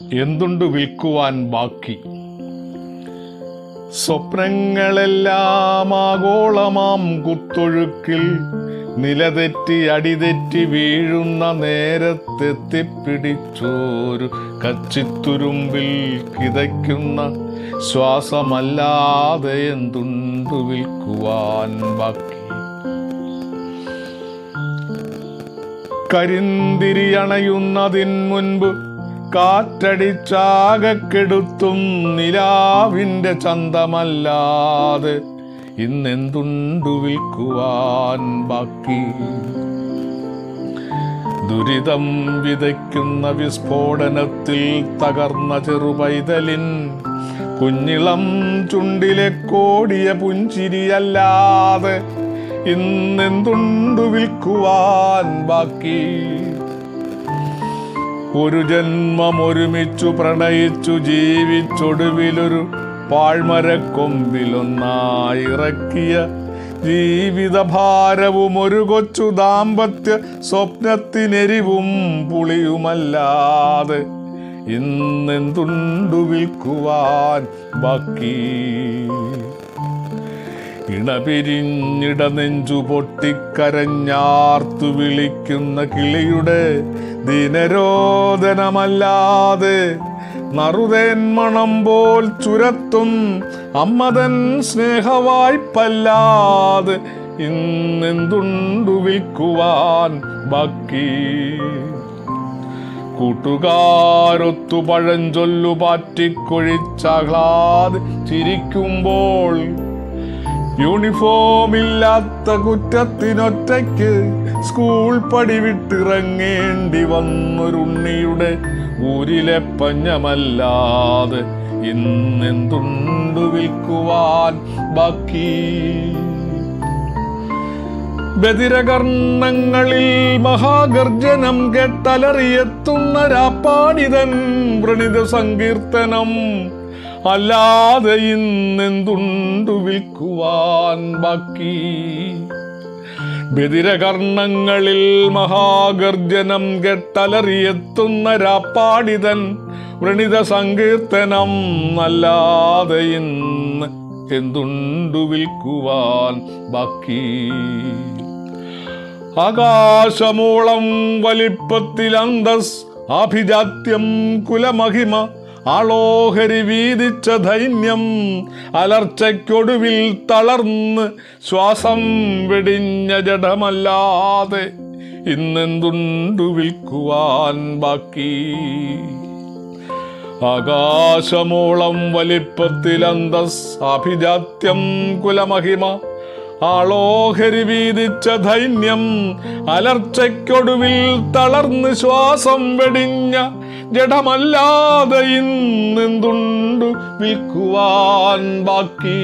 എന്തുണ്ട് വിൽക്കുവാൻ ബാക്കി? സ്വപ്നങ്ങളെല്ലാം ആഗോളമാം കുത്തൊഴുക്കിൽ. നിലതെറ്റി അടിതെറ്റി വീഴുന്ന നേരത്തെത്തിപ്പിടിച്ചോരു കച്ചിത്തുരുമ്പിൽ കിതയ്ക്കുന്ന ശ്വാസമല്ലാതെ എന്തുണ്ട് വിൽക്കുവാൻ ബാക്കി? കരിന്തിരിയണയുന്നതിൻ മുൻപ് കാറ്റടിച്ചാകക്കെടുത്തും നിലാവിന്റെ ചന്തമല്ലാതെ ഇന്നെന്തുണ്ടു വിൽക്കുവാൻ ബാക്കി? ദുരിതം വിതയ്ക്കുന്ന വിസ്ഫോടനത്തിൽ തകർന്ന ചെറുപൈതലിൻ കുഞ്ഞിളം ചുണ്ടിലെ കോടിയ പുഞ്ചിരിയല്ലാതെ ഇന്നെന്തുണ്ടു വിൽക്കുവാൻ ബാക്കി? ഒരു ജന്മം ഒരുമിച്ചു പ്രണയിച്ചു ജീവിച്ചൊടുവിലൊരു പാഴ്മരക്കൊമ്പിലൊന്നായി ഇറക്കിയ ജീവിതഭാരവും ഒരു കൊച്ചു ദാമ്പത്യ സ്വപ്നത്തിനെരിവും പുളിയുമല്ലാതെ ഇന്നെന്തുണ്ടു വിൽക്കുവാൻ ബാക്കി? ഇണപിരിഞ്ഞിട നെഞ്ചു പൊട്ടിക്കരഞ്ഞാർത്തു വിളിക്കുന്ന കിളിയുടെ ദിനരോധനമല്ലാതെ നറുതേൻ മണം പോൽ ചുരത്തും അമ്മതൻ സ്നേഹവായ്പല്ലാതെ ഇന്നെന്തുണ്ടു വിൽക്കുവാൻ ബാക്കി? കൂട്ടുകാരൊത്തു പഴഞ്ചൊല്ലു പാറ്റിക്കൊഴിച്ചാഹ്ലാദ് ചിരിക്കുമ്പോൾ യൂണിഫോം ഇല്ലാത്ത കുറ്റത്തിനൊറ്റയ്ക്ക് സ്കൂൾ പടി വിട്ടിറങ്ങേണ്ടി വന്നൊരുണ്ണിയുടെ ഊരിലെ പഞ്ഞമല്ലാതെ ഇന്നെന്തുണ്ടു വിൽക്കുവാൻ ബാക്കി? ബദിരകർണങ്ങളിൽ മഹാഗർജനം കെട്ടലറിയെത്തുന്ന രാപ്പാടിതൻ വ്രണിത സങ്കീർത്തനം അല്ലാതെ ഇന്നെന്തുണ്ടു വിൽക്കുവാൻ ബാക്കി? ബദിരകർണങ്ങളിൽ മഹാഗർജനം കെട്ടലറിയെത്തുന്ന രാപ്പാടിതൻ വ്രണിത സങ്കീർത്തനം അല്ലാതെ ഇന്ന് എന്തുണ്ടു വിൽക്കുവാൻ ബാക്കി? ആകാശമൂളം വലിപ്പത്തിൽ അന്തസ് ആഭിജാത്യം കുലമഹിമ ആളോഹരി വീതിച്ച ധൈന്യം അലർച്ചയ്ക്കൊടുവിൽ തളർന്ന് ശ്വാസം വെടിഞ്ഞ ജഡമല്ലാതെ ഇന്നെന്തുണ്ടു വിൽക്കുവാൻ ബാക്കി? ആകാശമോളം വലിപ്പത്തിൽ അന്തസ് അഭിജാത്യം കുലമഹിമ ആളോഹരി വീതിച്ച ധൈന്യം അലർച്ചയ്ക്കൊടുവിൽ തളർന്ന് ശ്വാസം വെടിഞ്ഞ ജഡമല്ലാതെ ഇന്നെന്തുണ്ടു വിൽക്കുവാൻ ബാക്കി?